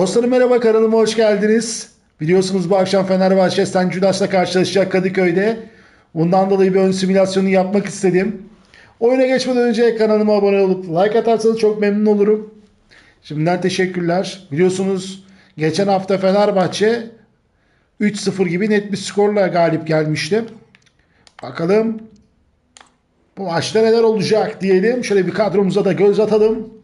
Dostlarım merhaba kanalıma hoş geldiniz. Biliyorsunuz bu akşam Fenerbahçe St. Judas'la karşılaşacak Kadıköy'de. Bundan dolayı bir ön simülasyonu yapmak istedim. Oyuna geçmeden önce kanalıma abone olup like atarsanız çok memnun olurum. Şimdiden teşekkürler. Biliyorsunuz geçen hafta Fenerbahçe 3-0 gibi net bir skorla galip gelmişti. Bakalım bu maçta neler olacak diyelim. Şöyle bir kadromuza da göz atalım.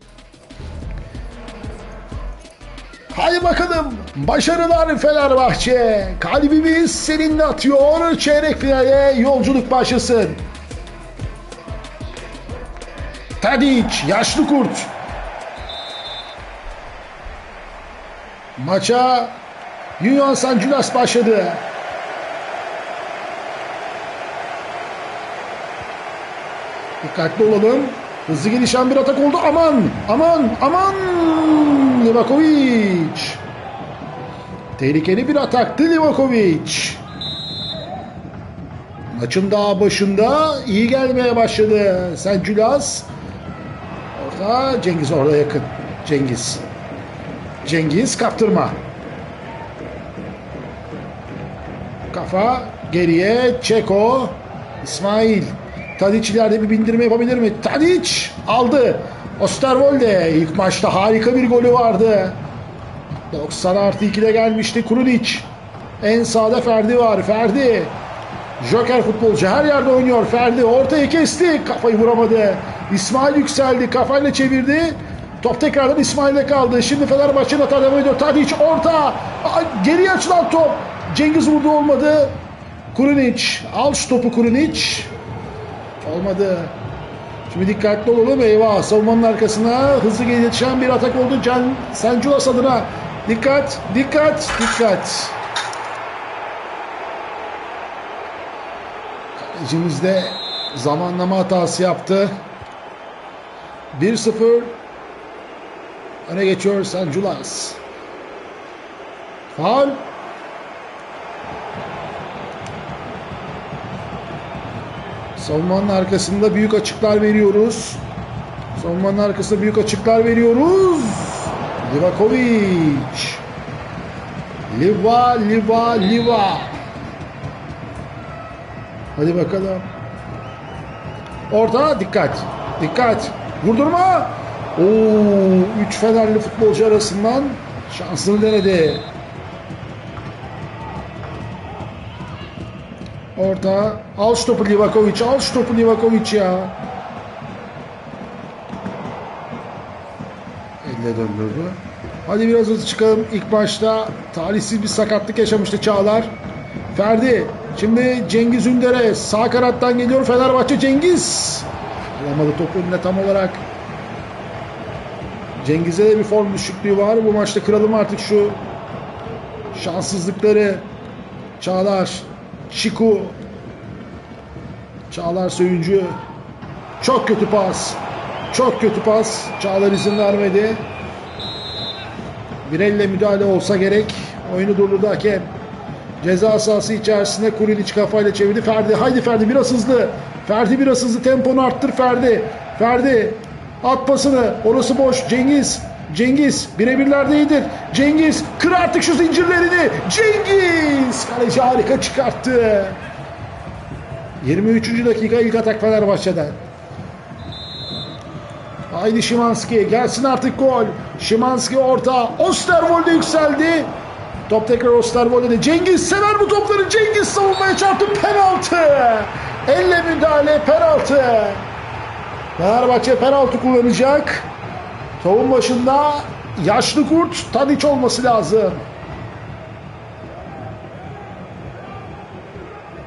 Hadi bakalım. Başarılar Fenerbahçe. Kalbimiz seninle atıyor. Çeyrek finale yolculuk başlasın. Tadic, yaşlı kurt. Maça Union San Judas başladı. Dikkatli olalım. Hızlı gelişen bir atak oldu. Aman! Aman! Aman! Livakovic. Tehlikeli bir ataktı Livakovic. Maçın daha başında iyi gelmeye başladı. Senculas. Orada Cengiz orada yakın. Cengiz. Cengiz kaptırma. Kafa geriye Çeko. İsmail. Tadic ileride bir bindirme yapabilir mi? Tadic aldı. Osterwolde ilk maçta harika bir golü vardı. 90 artı 2'de gelmişti Kurunic. En sağda Ferdi var. Ferdi. Joker futbolcu her yerde oynuyor. Ferdi ortayı kesti. Kafayı vuramadı. İsmail yükseldi. Kafayla çevirdi. Top tekrardan İsmail'de kaldı. Şimdi Fenerbahçe'nin hata devam ediyor. Tadic orta. Geriye açılan top. Cengiz vurdu olmadı. Kurunic. Al şu topu Kurunic. Olmadı. Şimdi dikkatli olalım. Eyvah. Savunmanın arkasına hızlı gelişen bir atak oldu. Can Senculas adına. Dikkat, dikkat, dikkat. Kalecimiz de zamanlama hatası yaptı. 1-0 öne geçiyor Senculas. Faul. Savunmanın arkasında büyük açıklar veriyoruz. Savunmanın arkasında büyük açıklar veriyoruz. Livakovic. Liva, Liva, Liva. Hadi bakalım. Orta dikkat. Dikkat. Vurdurma. Oo, üç Fenerli futbolcu arasından şansını denedi. Orta. Al şu topu Livakovic. Al şu topu Livakovic ya. Elle döndürdü. Hadi biraz hızlı çıkalım. İlk başta talihsiz bir sakatlık yaşamıştı Çağlar. Ferdi. Şimdi Cengiz Ünder'e sağ kanattan geliyor Fenerbahçe Cengiz. Alamadı topu önüne tam olarak. Cengiz'e de bir form düşüklüğü var. Bu maçta kıralım artık şu şanssızlıkları. Çağlar. Şiku. Çağlar Söyüncü. Çok kötü pas. Çok kötü pas. Çağlar izin vermedi. Bir elle müdahale olsa gerek. Oyunu durdurdu hakem. Ceza sahası içerisinde Kurilic kafayla çevirdi. Ferdi haydi Ferdi biraz hızlı. Ferdi biraz hızlı temponu arttır Ferdi. Ferdi at pasını. Orası boş. Cengiz. Cengiz birebirlerde iyidir. Cengiz kır artık şu zincirlerini. Cengiz kaleci harika çıkarttı. 23. dakika ilk atak Fenerbahçe'den. Haydi Şimanski gelsin artık gol. Şimanski orta. Osterwolde yükseldi. Top tekrar Osterwolde'de. Cengiz sever bu topları. Cengiz savunmaya çarptı. Penaltı. Elle müdahale penaltı. Fenerbahçe penaltı kullanacak. Topun başında yaşlı kurt Tadic olması lazım.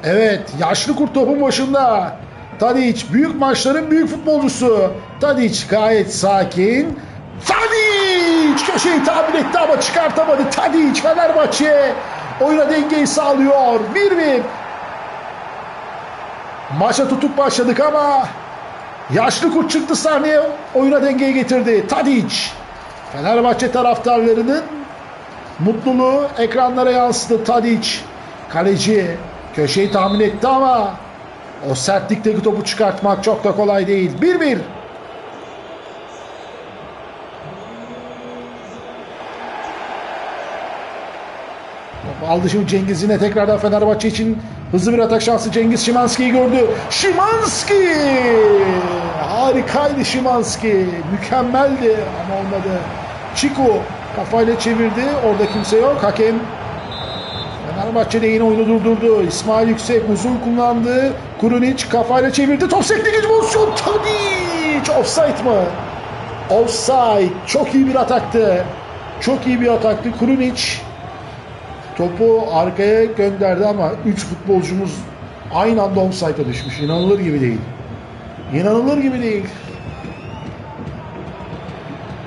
Evet yaşlı kurt topun başında. Tadic büyük maçların büyük futbolcusu. Tadic gayet sakin. Tadic köşeyi tabir etti ama çıkartamadı. Tadic Fenerbahçe oyuna dengeyi sağlıyor. 1-1. Maça tutuk başladık ama yaşlı kurt çıktı sahneye oyuna dengeyi getirdi. Tadic. Fenerbahçe taraftarlarının mutluluğu ekranlara yansıdı. Tadic. Kaleci köşeyi tahmin etti ama o sertlikteki topu çıkartmak çok da kolay değil. 1-1. Aldı şimdi Cengiz yine tekrardan Fenerbahçe için hızlı bir atak şansı Cengiz Şimanski'yi gördü. Şimanski! Harikaydı Şimanski. Mükemmeldi ama olmadı. Çiko kafayla çevirdi. Orada kimse yok. Hakem Fenerbahçe de yine oyunu durdurdu. İsmail Yüksek uzun kullandı. Kurunic kafayla çevirdi. Top sekti ikinci pozisyon. Tadic! Offside mı? Offside. Çok iyi bir ataktı. Çok iyi bir ataktı. Kurunic topu arkaya gönderdi ama 3 futbolcumuz aynı anda offside'a düşmüş. İnanılır gibi değil. İnanılır gibi değil.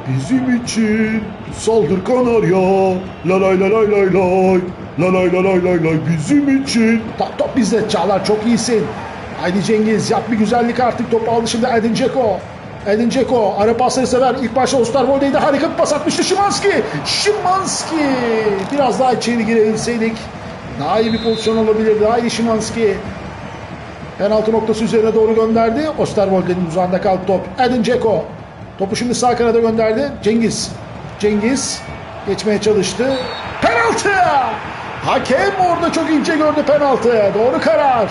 Bizim için saldır Kanarya. La lay la lay lay lay. La lay la lay lay lay. Bizim için. Top top bizde. Çağlar çok iyisin. Haydi Cengiz yap bir güzellik artık. Topu aldı şimdi Edin Dzeko. Edin Dzeko ara pasları sever. İlk başta Osterwolde'ydi. Harika bir pas atmıştı Şimanski. Şimanski. Biraz daha içeri girebilseydik. Daha iyi bir pozisyon olabilirdi. Haydi Şimanski. Penaltı noktası üzerine doğru gönderdi. Osterwolde'nin uzağında kaldı top. Edin Dzeko. Topu şimdi sağ kanada gönderdi. Cengiz. Cengiz geçmeye çalıştı. Penaltı! Hakem orada çok ince gördü penaltı. Doğru karar.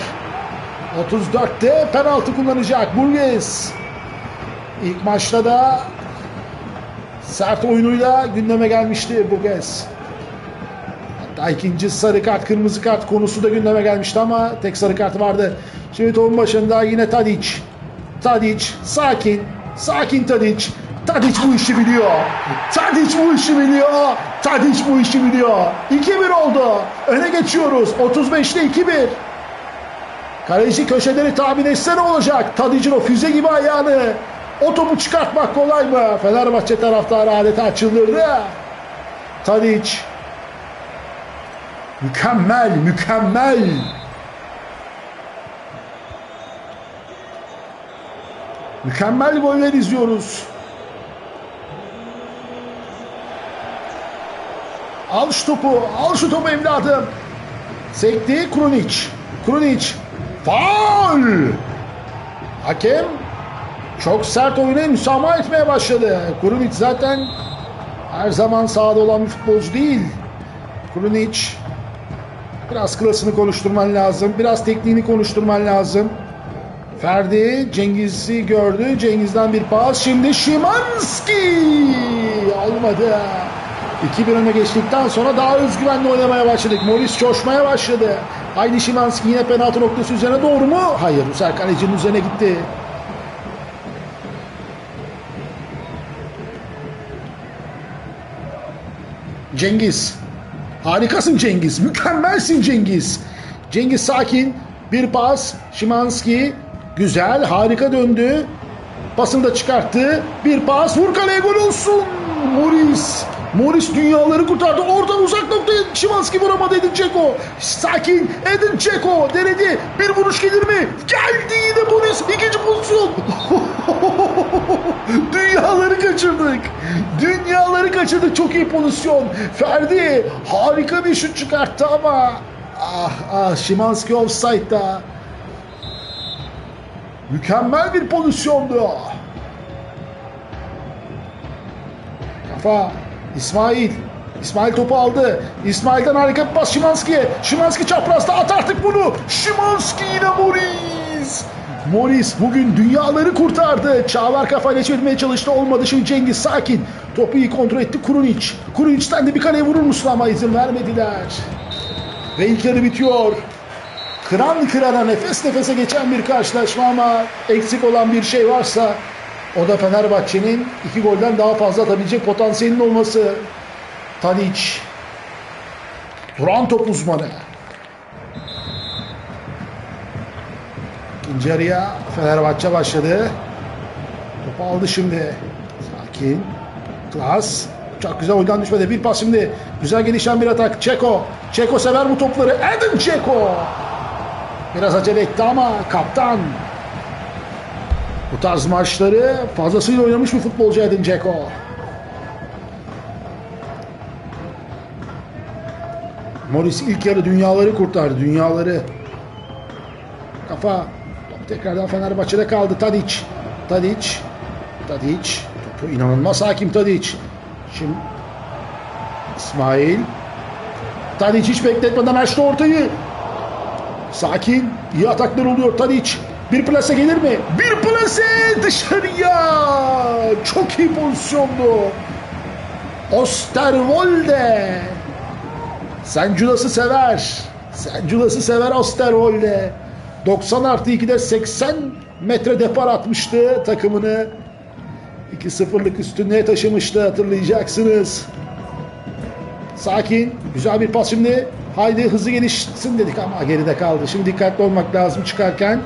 34'te penaltı kullanacak Burgess. İlk maçta da sert oyunuyla gündeme gelmişti Burgess. Hatta ikinci sarı kart, kırmızı kart konusu da gündeme gelmişti ama tek sarı kart vardı. Şimdi topun başında yine Tadic. Tadic sakin, sakin Tadic. Tadic bu işi biliyor. Tadic bu işi biliyor. Tadic bu işi biliyor. 2-1 oldu. Öne geçiyoruz. 35'te 2-1. Kaleci köşeleri tahmin etse ne olacak? Tadic'in o füze gibi ayağını o topu çıkartmak kolay mı? Fenerbahçe taraftarı adeta çıldırdı. Tadic mükemmel, mükemmel. Mükemmel goller izliyoruz. Al şu topu, al şu topu evladım. Sekti Krunic. Krunic. Faul. Hakem çok sert oyuna müsamaha etmeye başladı. Krunic zaten her zaman sahada olan bir futbolcu değil. Krunic biraz klasını konuşturman lazım. Biraz tekniğini konuşturman lazım. Ferdi Cengiz'i gördü. Cengiz'den bir pas. Şimdi Şimanski. Olmadı. 2-1 öne geçtikten sonra daha özgüvenli oynamaya başladık. Morris coşmaya başladı. Haydi Şimanski yine penaltı noktası üzerine doğru mu? Hayır. Bu sefer kalecinin üzerine gitti. Cengiz. Harikasın Cengiz. Mükemmelsin Cengiz. Cengiz sakin. Bir pas. Şimanski. Güzel. Harika döndü. Pasını da çıkarttı. Bir pas. Vur kaleye gol olsun. Morris. Morris dünyaları kurtardı. Oradan uzak noktaya Şimanski vuramadı Edin Dzeko. Sakin. Edin Dzeko denedi. Bir vuruş gelir mi? Geldi yine Morris. İkinci pozisyon. Dünyaları kaçırdık. Dünyaları kaçırdık. Çok iyi pozisyon. Ferdi harika bir şut çıkarttı ama ah ah Şimanski offside'da. Mükemmel bir pozisyondu. Kafa İsmail. İsmail topu aldı. İsmail'den harika bir pas Şimanski'ye. Şimanski çaprazda at artık bunu. Şimanski yine Morris. Morris bugün dünyaları kurtardı. Çağlar kafayla çevirmeye çalıştı. Olmadı. Şimdi Cengiz sakin. Topu iyi kontrol etti Kurunic. Kurunic'ten de bir kaleye vurur musun ama izin vermediler. Ve ilk yarı bitiyor. Kıran kırana nefes nefese geçen bir karşılaşma ama eksik olan bir şey varsa o da Fenerbahçe'nin iki golden daha fazla atabilecek potansiyelinin olması. Tadic. Duran top uzmanı. İkinci yarıya Fenerbahçe başladı. Topu aldı şimdi. Sakin. Klas. Çok güzel oyundan düşmedi. Bir pas şimdi. Güzel gelişen bir atak. Çeko. Çeko sever bu topları. Edin Çeko. Biraz acele etti ama kaptan. Bu tarz maçları fazlasıyla oynamış bir futbolcu Edin Dzeko. Morris ilk yarı dünyaları kurtardı. Dünyaları. Kafa. Tekrardan Fenerbahçe'de kaldı. Tadic. Tadic. Tadic. Topu inanılmaz hakim Tadic. Şimdi İsmail. Tadic hiç bekletmeden açtı ortayı. Sakin. İyi ataklar oluyor Tadic. Bir plase gelir mi? Bir plase dışarıya. Çok iyi pozisyondu. Osterwolde. Sen Julas'ı sever. Sen Julas'ı sever Osterwolde. 90 artı 2'de 80 metre depar atmıştı takımını. 2-0'lık üstünlüğe taşımıştı hatırlayacaksınız. Sakin. Güzel bir pas şimdi. Haydi hızlı gelişsin dedik ama geride kaldı. Şimdi dikkatli olmak lazım çıkarken.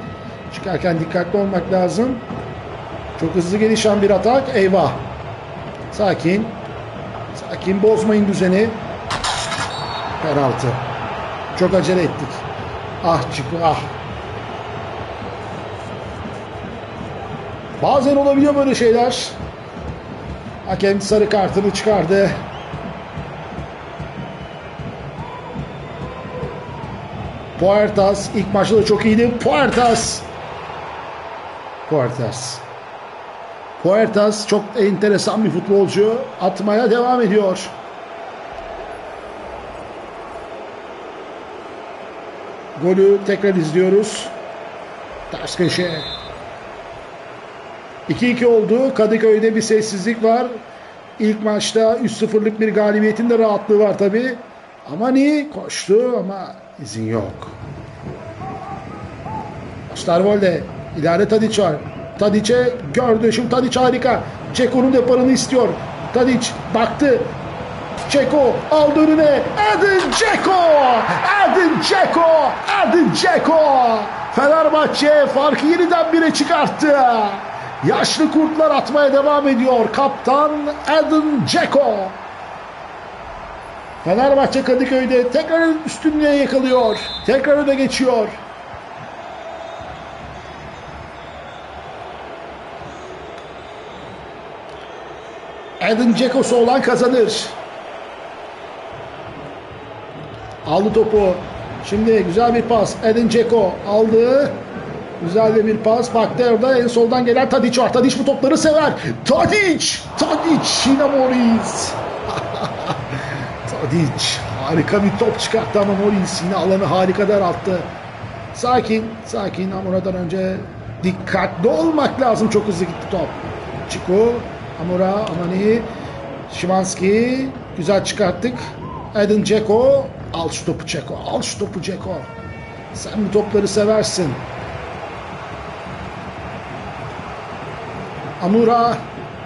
Çıkarken dikkatli olmak lazım. Çok hızlı gelişen bir atak. Eyvah. Sakin. Sakin bozmayın düzeni. Penaltı. Çok acele ettik. Ah çıkı ah. Bazen olabiliyor böyle şeyler. Hakem sarı kartını çıkardı. Puertas ilk maçta da çok iyiydi. Puertas. Puertas. Puertas çok enteresan bir futbolcu. Atmaya devam ediyor. Golü tekrar izliyoruz. Ters köşe. 2-2 oldu. Kadıköy'de bir sessizlik var. İlk maçta 3-0'lık bir galibiyetin de rahatlığı var tabi. Amani koştu ama izin yok. Starvolde ileride Tadic var. Tadic'e gördü. Şimdi Tadic harika. Ceko'nun deparını istiyor. Tadic baktı. Ceko aldı önüne. Edin Ceko! Edin Ceko! Edin Ceko! Fenerbahçe farkı yeniden bire çıkarttı. Yaşlı kurtlar atmaya devam ediyor. Kaptan Edin Ceko. Fenerbahçe Kadıköy'de tekrar üstünlüğe yakalıyor. Tekrar öne geçiyor. Edin Dzeko'su olan kazanır. Aldı topu. Şimdi güzel bir pas. Edin Dzeko aldı. Güzel de bir pas. Baktı orada en soldan gelen Tadic var. Tadic bu topları sever. Tadic! Tadic! Yine Morris. Tadic. Harika bir top çıkarttı ama Morris yine alanı harika daralttı. Sakin. Sakin ama oradan önce dikkatli olmak lazım. Çok hızlı gitti top. Çiko. Amura, Amani, Şimanski. Güzel çıkarttık. Edin Dzeko. Al şu topu Dzeko. Al şu topu Dzeko. Sen bu topları seversin. Amura.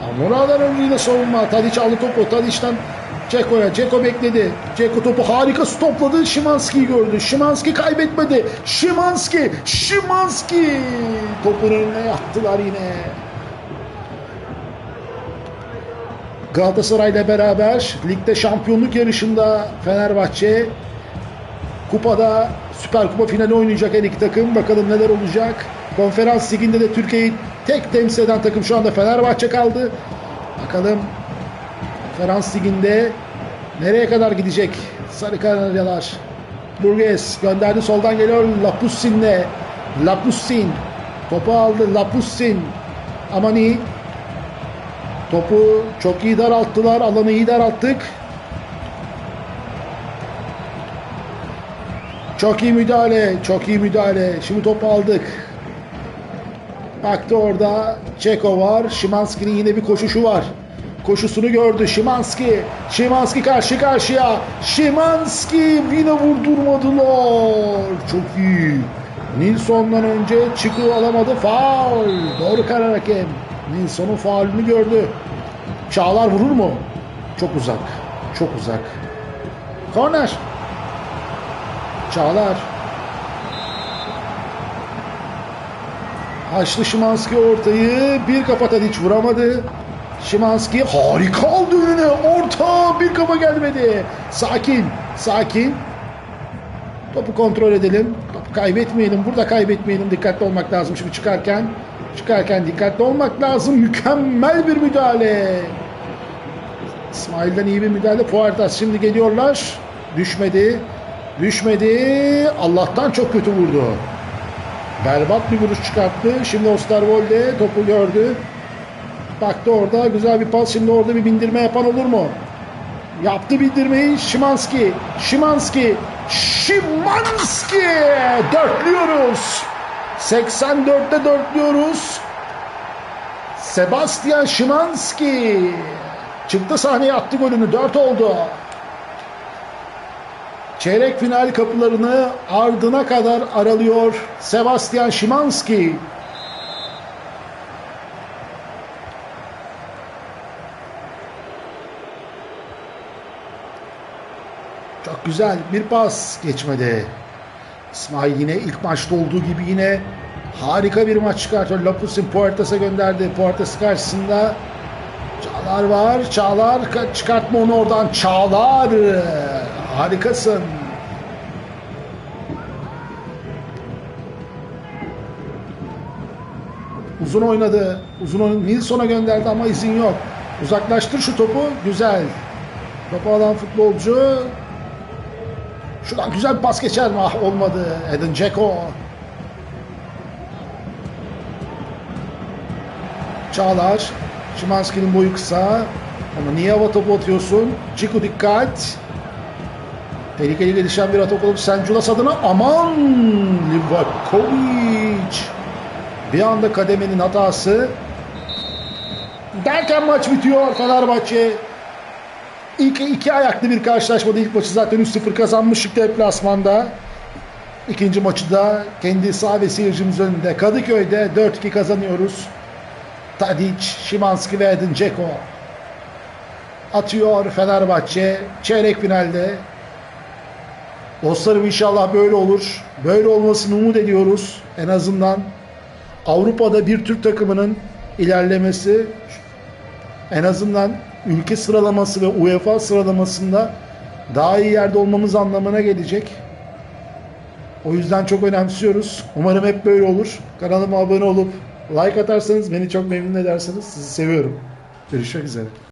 Amura'dan önce yine savunma. Tadic aldı topu. Tadic'den Ceko'ya. Ceko bekledi. Ceko topu harika stopladı. Şimanski'yi gördü. Şimanski kaybetmedi. Şimanski. Şimanski. Topun önüne yattılar yine. Galatasaray'la beraber ligde şampiyonluk yarışında Fenerbahçe kupada Süper Kupa finali oynayacak her iki takım. Bakalım neler olacak. Konferans liginde de Türkiye'yi tek temsil eden takım şu anda Fenerbahçe kaldı. Bakalım Konferans liginde nereye kadar gidecek Sarı Kanaryalar. Burgess gönderdi soldan geliyor Lapussin'le. Lapussin topu aldı Lapussin. Amani Topu çok iyi daralttılar. Alanı iyi daralttık. Çok iyi müdahale. Çok iyi müdahale. Şimdi topu aldık. Baktı orada. Çeko var. Şimanski'nin yine bir koşuşu var. Koşusunu gördü. Şimanski. Şimanski karşı karşıya. Şimanski yine vurdurmadılar. Çok iyi. Nilsson'dan önce çıkı alamadı. Faul. Doğru karar hakem. Nilsson'un faulünü gördü. Çağlar vurur mu? Çok uzak. Çok uzak. Korner. Çağlar. Açtı Şimanski ortayı. Bir kafa hiç vuramadı. Şimanski harika aldı önüne. Orta bir kafa gelmedi. Sakin. Sakin. Topu kontrol edelim. Topu kaybetmeyelim. Burada kaybetmeyelim. Dikkatli olmak lazım şimdi çıkarken. Çıkarken dikkatli olmak lazım. Mükemmel bir müdahale. İsmail'den iyi bir müdahale. Puertas şimdi geliyorlar. Düşmedi. Düşmedi. Allah'tan çok kötü vurdu. Berbat bir vuruş çıkarttı. Şimdi Osterwolde topu gördü. Baktı orada. Güzel bir pas. Şimdi orada bir bindirme yapan olur mu? Yaptı bindirmeyi Şimanski. Şimanski. Şimanski. Dörtlüyoruz. 84'te dörtlüyoruz. Sebastian Şimanski. Çıktı sahneye attı golünü. 4 oldu. Çeyrek final kapılarını ardına kadar aralıyor Sebastian Şimanski. Çok güzel bir pas geçmedi. İsmail yine ilk maçta olduğu gibi yine harika bir maç çıkartıyor. Lopus'un Puertas'a gönderdi. Puertas karşısında Çağlar var. Çağlar ka- çıkartma onu oradan. Çağlar harikasın. Uzun oynadı. Uzun oynadı. Nilsson'a gönderdi ama izin yok. Uzaklaştır şu topu. Güzel. Topu alan futbolcu. Şuradan güzel bir pas geçer mi? Ah olmadı. Edin Dzeko. Çağlar. Şimanski'nin boyu kısa. Ama niye hava topu atıyorsun? Ciku dikkat. Tehlikeli gelişen bir atak olup Senculas adına aman Livakovic. Bir anda kademenin hatası. Derken maç bitiyor Fenerbahçe. İlk iki ayaklı bir karşılaşmada ilk maçı zaten 3-0 kazanmıştık deplasmanda. İkinci maçı da kendi saha ve seyircimiz önünde Kadıköy'de 4-2 kazanıyoruz. Tadic, Şimanski ve Edin Dzeko atıyor Fenerbahçe çeyrek finalde. Dostlarım inşallah böyle olur. Böyle olmasını umut ediyoruz. En azından Avrupa'da bir Türk takımının ilerlemesi en azından ülke sıralaması ve UEFA sıralamasında daha iyi yerde olmamız anlamına gelecek. O yüzden çok önemsiyoruz. Umarım hep böyle olur. Kanalıma abone olup like atarsanız beni çok memnun edersiniz. Sizi seviyorum. Görüşmek üzere.